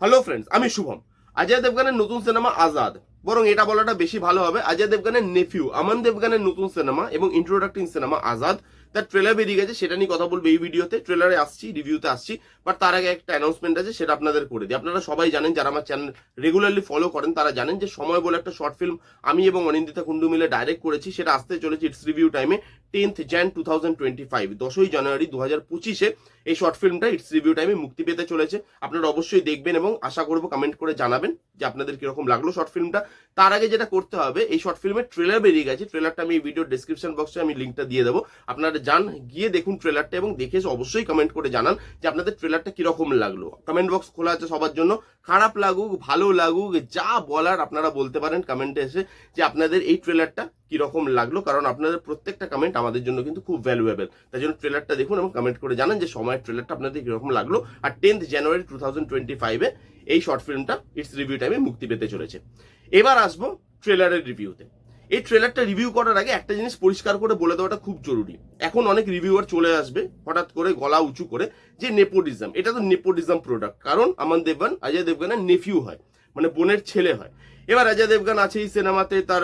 Hello friends আমি শুভম। অজয় দেবগানের নতুন cinema Azad. বরং এটা বলাটা বেশি ভালো হবে। অজয় দেবগানের নেফিউ আমান দেবগানের নতুন সিনেমা এবং ইন্ট্রোডাক্টিং সিনেমা আজাদ। তার ট্রেলার বেরিয়ে গেছে, সেটা নিয়ে কথা বলব এই ভিডিওতে। ট্রেলারে আসছি রিভিউতে আসছি বাট তার আগে একটা অ্যানাউন্সমেন্ট আছে, সেটা আপনাদের করে দিই। আপনারা সবাই জানেন, যারা আমার চ্যানেল রেগুলারলি ফলো করেন, তারা জানেন যে সময় বলে একটা শর্ট ফিল্ম আমি এবং অনিন্দিতা কুন্ডু মিলে ডাইরেক্ট করেছি। সেটা আসতে চলেছে ইটস রিভিউ টাইমে tenth Jan two thousand twenty five দশই জানুয়ারি দু হাজার পঁচিশে। এই শর্ট ফিল্মটা ইটস রিভিউ টাইমে মুক্তি পেতে চলেছে। আপনারা অবশ্যই দেখবেন এবং আশা করব কমেন্ট করে জানাবেন যে আপনাদের কীরকম লাগল শর্ট ফিল্মটা তার আগে যেটা করতে হবে, এই শর্ট ফিল্মের ট্রেলার বেরিয়ে গেছে। ট্রেলারটা আমি এই ভিডিও ডিসক্রিপশন বক্সে আমি লিঙ্কটা দিয়ে দেবো। আপনারা যান, গিয়ে দেখুন ট্রেলারটা এবং দেখে অবশ্যই কমেন্ট করে জানান যে আপনাদের ট্রেলারটা কীরকম লাগল। কমেন্ট বক্স খোলা আছে সবার জন্য। খারাপ লাগুক, ভালো লাগুক, যা বলার আপনারা বলতে পারেন কমেন্টে এসে যে আপনাদের এই ট্রেলারটা কীরকম লাগল, কারণ আপনাদের প্রত্যেকটা কমেন্ট আমাদের জন্য কিন্তু খুব ভ্যালুয়েবল তাই জন্য ট্রেলারটা দেখুন এবং কমেন্ট করে জানান যে সময়ের ট্রেলারটা আপনাদের কীরকম লাগল। আর tenth January two thousand twenty ফাইভে এই শর্ট ফিল্মটা ইটস রিভিউ টাইমে মুক্তি পেতে চলেছে। এবার আসব ট্রেলারের রিভিউতে এই ট্রেলারটা রিভিউ করার আগে একটা জিনিস পরিষ্কার করে বলে দেওয়াটা খুব জরুরি। এখন অনেক রিভিউয়ার চলে আসবে, হঠাৎ করে গলা উঁচু করে, যে নেপোটিজম এটা তো নেপোটিজম প্রোডাক্ট কারণ আমার দেবগান, অজয় দেবগানের নেফিউ হয় মানে বোনের ছেলে হয়। এবার অজয় দেবগান আছে এই সিনেমাতে তার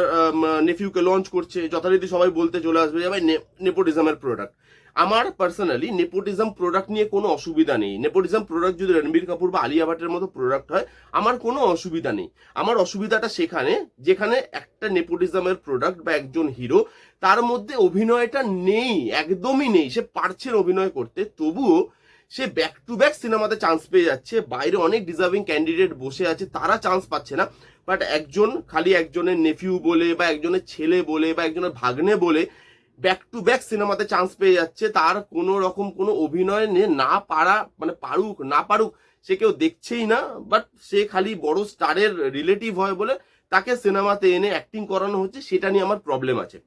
নেফিউকে লঞ্চ করছে, যথারীতি সবাই বলতে চলে আসবে যে, ভাই নেপোটিজমের প্রোডাক্ট আমার পার্সোনালি নেপোটিজম প্রোডাক্ট নিয়ে কোনো অসুবিধা নেই। নেপোটিজম প্রোডাক্ট যদি রণবীর কাপুর বা আলিয়া ভাটের মতো প্রোডাক্ট হয়, আমার কোনো অসুবিধা নেই। আমার অসুবিধাটা সেখানে, যেখানে একটা নেপোটিজমের প্রোডাক্ট বা একজন হিরো তার মধ্যে অভিনয়টা নেই, একদমই নেই। সে পারছে অভিনয় করতে, তবুও সে ব্যাক টু ব্যাক সিনেমাতে চান্স পেয়ে যাচ্ছে। বাইরে অনেক ডিজার্ভিং ক্যান্ডিডেট বসে আছে, তারা চান্স পাচ্ছে না। বাট একজন, খালি একজনের নেফিউ বলে বা একজনের ছেলে বলে বা একজনের ভাগ্নে বলে ব্যাক টু ব্যাক সিনেমাতে চান্স পেয়ে যাচ্ছে। তার কোনো রকম কোনো অভিনয় নিয়ে না পারা মানে পারুক, না পারুক, সে কেউ দেখছেই না। বাট সে খালি বড় স্টারের রিলেটিভ হয় বলে তাকে সিনেমাতে এনে অ্যাক্টিং করানো হচ্ছে, সেটা নিয়ে আমার প্রবলেম আছে।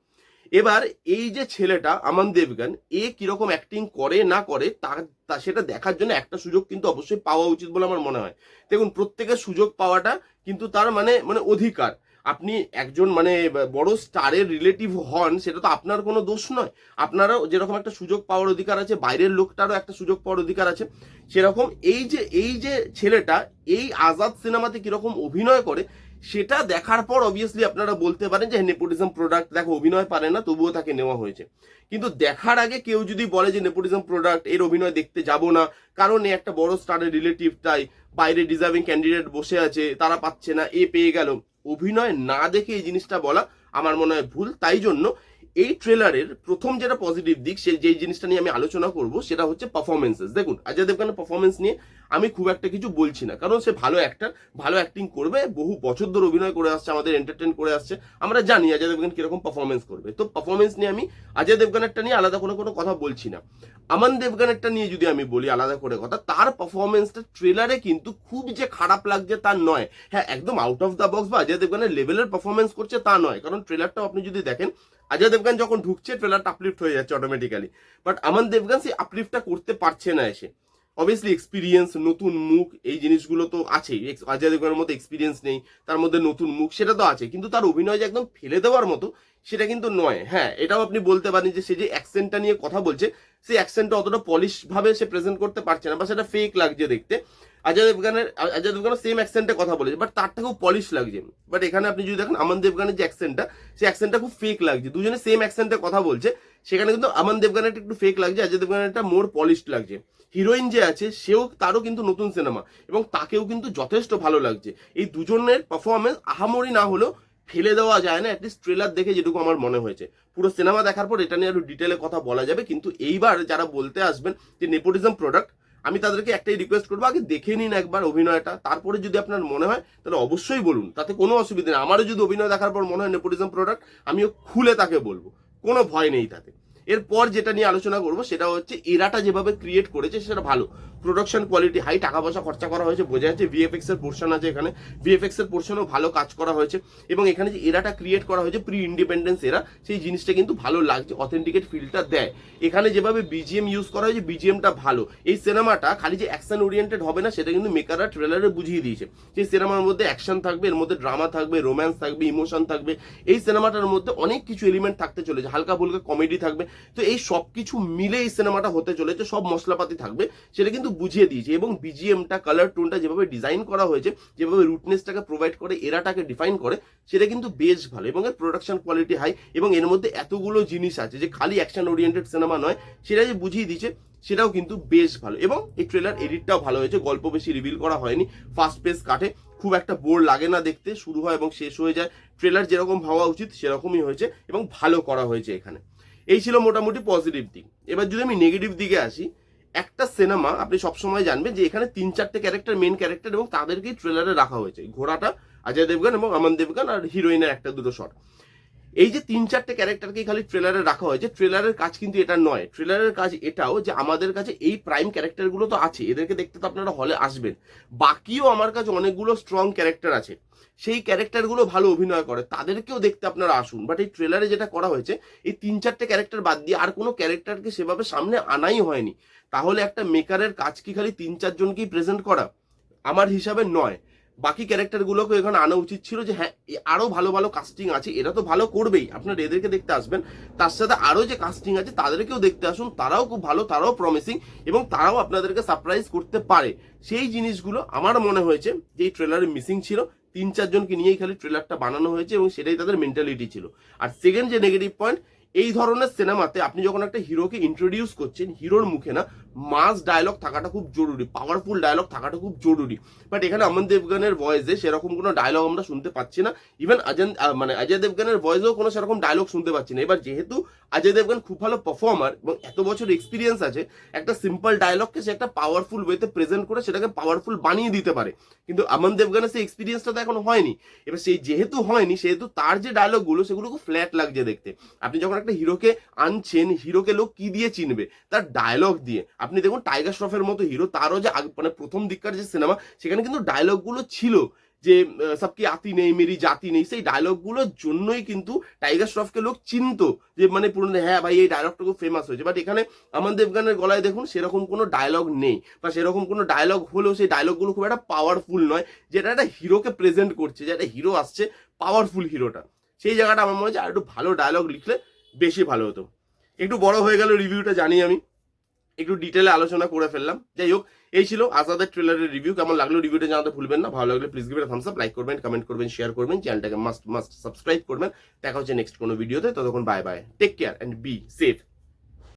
এবার এই যে ছেলেটা, আমান দেবগান, এ কীরকম অ্যাক্টিং করে, না করে তা সেটা দেখার জন্য একটা সুযোগ কিন্তু অবশ্যই পাওয়া উচিত বলে আমার মনে হয়। দেখুন, প্রত্যেকের সুযোগ পাওয়াটা কিন্তু তার মানে মানে অধিকার। আপনি একজন মানে বড় স্টারের রিলেটিভ হন, সেটা তো আপনার কোনো দোষ নয়। আপনারও যেরকম একটা সুযোগ পাওয়ার অধিকার আছে, বাইরের লোকটারও একটা সুযোগ পাওয়ার অধিকার আছে। সেরকম এই যে এই যে ছেলেটা, এই আজাদ সিনেমাতে কীরকম অভিনয় করে, সেটা দেখার পর অবভিয়াসলি আপনারা বলতে পারেন যে, নেপোটিজম প্রোডাক্ট দেখো, অভিনয় পারে না, তবুও তাকে নেওয়া হয়েছে। কিন্তু দেখার আগে কেউ যদি বলে যে, নেপোটিজম প্রোডাক্টের অভিনয় দেখতে যাব না, কারণ এ একটা বড় স্টারের রিলেটিভটাই বাইরে ডিজার্ভিং ক্যান্ডিডেট বসে আছে, তারা পাচ্ছে না, এ পেয়ে গেল। অভিনয় না দেখে এই জিনিসটা বলা আমার মনে হয় ভুল। তাই জন্য এই ট্রেলারের প্রথম যেটা পজিটিভ দিক, সে যেই জিনিসটা নিয়ে আমি আলোচনা করব, সেটা হচ্ছে পারফরমেন্সেস দেখুন অজয় দেবগানের পারফরমেন্স নিয়ে আমি খুব একটা কিছু বলছি না, কারণ সে ভালো অ্যাক্টার ভালো অ্যাক্টিং করবে, বহু বছর ধরে অভিনয় করে আসছে, আমাদের এন্টারটেন করে আসছে। আমরা জানি অজয় দেবগান কীরকম পারফরমেন্স করবে। তো পারফরমেন্স নিয়ে আমি অজয় দেবগানেরটা নিয়ে আলাদা কোনো কোনো কথা বলছি না। আমান দেবগানেরটা নিয়ে যদি আমি বলি আলাদা করে কথা, তার পারফরমেন্সটা ট্রেলারে কিন্তু খুব যে খারাপ লাগছে তা নয়। হ্যাঁ একদম আউট অফ দ্য বক্স বা অজয় দেবগানের লেভেলের পারফরমেন্স করছে তা নয়, কারণ ট্রেলারটাও আপনি যদি দেখেন অজয় দেবগান যখন ঢুকছে ট্রেলারটা আপলিফ্ট হয়ে যাচ্ছে অটোমেটিক্যালি বাট আমান দেবগান সেই আপলিফ্টটা করতে পারছে না এসে। অবভিয়াসলি এক্সপিরিয়েন্স নতুন মুখ, এই জিনিসগুলো তো আছেই। অজয় দেবগানের মতো এক্সপিরিয়েন্স নেই, তার মধ্যে নতুন মুখ, সেটা তো আছে কিন্তু তার অভিনয় যে একদম ফেলে দেওয়ার মতো, সেটা কিন্তু নয়। হ্যাঁ এটাও আপনি বলতে পারেন যে সে যে অ্যাকসেন্টটা নিয়ে কথা বলছে সেই অ্যাকসেন্টটা অতটা পলিশ ভাবে সে প্রেজেন্ট করতে পারছে না, বা সেটা ফেক লাগছে দেখতে। অজয় দেবগানের অজয় দেবগানের সেম অ্যাকসেন্টে কথা বলেছে বাট তারটা খুব পলিশ লাগছে। বাট এখানে আপনি যদি দেখেন আমান দেবগানের যে অ্যাকসেন্টটা সেই অ্যাকসেন্টটা খুব ফেক লাগছে। দুজনে সেম অ্যাকসেন্টে কথা বলছে, সেখানে কিন্তু আমান দেবগানের একটু ফেক লাগছে অজয় দেবগানেরটা মোর পলিশড লাগছে। হিরোইন যে আছে, সেও তারও কিন্তু নতুন সিনেমা এবং তাকেও কিন্তু যথেষ্ট ভালো লাগছে। এই দুজনের পারফরমেন্স আহামরি না হলেও ফেলে দেওয়া যায় না অ্যাটলিস্ট ট্রেলার দেখে যেটুকু আমার মনে হয়েছে। পুরো সিনেমা দেখার পর এটা নিয়ে আরও ডিটেলে কথা বলা যাবে, কিন্তু এইবার যারা বলতে আসবেন যে নেপোটিজম প্রোডাক্ট আমি তাদেরকে একটাই রিকোয়েস্ট করব, আগে দেখে নিন একবার অভিনয়টা, তারপরে যদি আপনার মনে হয়, তাহলে অবশ্যই বলুন, তাতে কোনো অসুবিধা নেই। আমারও যদি অভিনয় দেখার পর মনে হয় নেপোটিজম প্রোডাক্ট আমিও খুলে তাকে বলব, কোনো ভয় নেই তাতে। এরপর যেটা নিয়ে আলোচনা করব, সেটা হচ্ছে এরাটা যেভাবে ক্রিয়েট করেছে, সেটা ভালো। প্রোডাকশন কোয়ালিটি হাই টাকা পয়সা খরচা করা হয়েছে, বোঝা যাচ্ছে ভিএফএক্স এর পোর্শন আছে এখানে। ভিএফএক্স এর পোর্শনও ভালো কাজ করা হয়েছে এবং এখানে যে এরাটা ক্রিয়েট করা হয়েছে প্রি ইন্ডিপেন্ডেন্স এরা সেই জিনিসটা কিন্তু ভালো লাগছে অথেন্টিকেট ফিলটা দেয়। এখানে যেভাবে বিজিএম ইউজ করা হয়েছে বিজিএমটা ভালো। এই সিনেমাটা খালি যে অ্যাকশন ওরিয়েন্টেড হবে না, সেটা কিন্তু মেকাররা ট্রেলারে বুঝিয়ে দিয়েছে। সেই সিনেমার মধ্যে অ্যাকশন থাকবে, এর মধ্যে ড্রামা থাকবে রোম্যান্স থাকবে ইমোশন থাকবে, এই সিনেমাটার মধ্যে অনেক কিছু এলিমেন্ট থাকতে চলেছে। হালকা ফুলকা কমেডি থাকবে। তো এই সব কিছু মিলে এই সিনেমাটা হতে চলেছে, সব মশলাপাতি থাকবে, সেটা কিন্তু কিন্তু বুঝিয়ে দিয়েছে এবং বিজিএমটা কালার টোনটা যেভাবে ডিজাইন করা হয়েছে, যেভাবে রুটনেসটাকে প্রোভাইড করে এরাটাকে ডিফাইন করে, সেটা কিন্তু বেশ ভালো এবং এর প্রোডাকশন কোয়ালিটি হাই এবং এর মধ্যে এতগুলো জিনিস আছে যে খালি অ্যাকশন ওরিয়েন্টেড সিনেমা নয়, সেটা যে বুঝিয়ে দিয়েছে, সেটাও কিন্তু বেশ ভালো এবং এই ট্রেলার এডিটটাও ভালো হয়েছে, গল্প বেশি রিভিল করা হয়নি ফার্স্ট পেজ কাটে, খুব একটা বোর লাগে না দেখতে, শুরু হয় এবং শেষ হয়ে যায় ট্রেলার যেরকম হওয়া উচিত সেরকমই হয়েছে এবং ভালো করা হয়েছে এখানে। এই ছিল মোটামুটি পজিটিভ দিক। এবার যদি আমি নেগেটিভ দিকে আসি একটা সিনেমা আপনি সবসময় জানবেন যে এখানে তিন, চারটে ক্যারেক্টার মেন ক্যারেক্টার এবং তাদেরকেই ট্রেলারে রাখা হয়েছে। ঘোড়াটা, অজয় দেবগান এবং আমান দেবগান আর হিরোইনের একটা দুটো শট এই যে তিন চারটে ক্যারেক্টারকেই খালি ট্রেলারে রাখা হয়েছে ট্রেলারের কাজ কিন্তু এটা নয়। ট্রেলারের কাজ এটাও যে আমাদের কাছে এই প্রাইম ক্যারেক্টারগুলো তো আছে, এদেরকে দেখতে তো আপনারা হলে আসবেন। বাকিও আমার কাছে অনেকগুলো স্ট্রং ক্যারেক্টার আছে। সেই ক্যারেক্টারগুলো ভালো অভিনয় করে, তাদেরকেও দেখতে আপনারা আসুন। বাট এই ট্রেলারে যেটা করা হয়েছে, এই তিন চারটে ক্যারেক্টার বাদ দিয়ে আর কোনো ক্যারেক্টারকে সেভাবে সামনে আনাই হয়নি। তাহলে একটা মেকারের কাজ কি খালি তিন চারজনকেই প্রেজেন্ট করা? আমার হিসাবে নয়। বাকি ক্যারেক্টারগুলোকে এখানে আনা উচিত ছিল যে হ্যাঁ এ- আরও ভালো ভালো কাস্টিং আছে, এরা তো ভালো করবেই। আপনারা এদেরকে দেখতে আসবেন। তার সাথে আরও যে কাস্টিং আছে, তাদেরকেও দেখতে আসুন। তারাও খুব ভালো, তারাও প্রমিসিং এবং তারাও আপনাদেরকে সারপ্রাইজ করতে পারে। সেই জিনিসগুলো আমার মনে হয়েছে যে, এই ট্রেলারে মিসিং ছিল। তিন চারজনকে নিয়েই খালি ট্রেলারটা বানানো হয়েছে এবং সেটাই তাদের মেন্টালিটি ছিল। আর সেকেন্ড যে নেগেটিভ পয়েন্ট এই ধরনের সিনেমাতে আপনি যখন একটা হিরোকে ইন্ট্রোডিউস করছেন, হিরোর মুখে না মাস ডায়লগ থাকাটা খুব জরুরি পাওয়ারফুল ডায়লগ থাকাটা খুব জরুরি। বাট এখানে অমন দেবগানের ভয়েসে সেরকম কোনো ডায়লগ আমরা শুনতে পাচ্ছি না। ইভেন অজয় মানে অজয় দেবগানের ভয়েসেও কোনো সেরকম ডায়লগ শুনতে পাচ্ছি না। এবার যেহেতু অজয় দেবগান খুব ভালো পারফর্মার এবং এত বছর এক্সপিরিয়েন্স আছে, একটা সিম্পল ডায়লগকে সে একটা পাওয়ারফুল ওয়েতে প্রেজেন্ট করে সেটাকে পাওয়ারফুল বানিয়ে দিতে পারে। কিন্তু আমন দেবগানের সেই এক্সপিরিয়েন্সটা তো এখন হয়নি। এবার সেই যেহেতু হয়নি, সেহেতু তার যে ডায়লগগুলো সেগুলো খুব ফ্ল্যাট লাগছে দেখতে। আপনি যখন একটা হিরোকে আনছেন, হিরোকে লোক কি দিয়ে চিনবে? তার ডায়লগ দিয়ে। আপনি দেখুন টাইগার শ্রফের মতো হিরো, তারও যে মানে প্রথম দিককার যে সিনেমা সেখানে কিন্তু ডায়লগগুলো ছিল যে সবকি আতি নেই, মেরি জাতি নেই, সেই ডায়লগগুলোর জন্যই কিন্তু টাইগার শ্রফকে লোক চিনতো যে মানে পুরনো হ্যাঁ ভাই, এই ডায়লগটা খুব ফেমাস হয়েছে। বাট এখানে আমার দেবগানের গলায় দেখুন, সেরকম কোনো ডায়লগ নেই। বা সেরকম কোনো ডায়লগ হলেও সেই ডায়লগগুলো খুব একটা পাওয়ারফুল নয়, যেটা একটা হিরোকে প্রেজেন্ট করছে, যে একটা হিরো আসছে পাওয়ারফুল হিরোটা সেই জায়গাটা আমার মনে হচ্ছে আর একটু ভালো ডায়লগ লিখলে বেশি ভালো হতো। একটু বড় হয়ে গেল রিভিউটা জানি আমি। একটু ডিটেলে আলোচনা করে ফেললাম। যাই হোক, এই ছিল আজাদের ট্রেলারের রিভিউ কেমন লাগল রিভিউটা জানাতে ভুলবেন না। ভালো লাগলে please give thumbs up like করবেন কমেন্ট করবেন শেয়ার করবেন চ্যানেলটাকে মাস্ট মাস্ট সাবস্ক্রাইব করবেন। দেখা হচ্ছে নেক্সট কোনো ভিডিওতে ততক্ষণ bye bye take care and be safe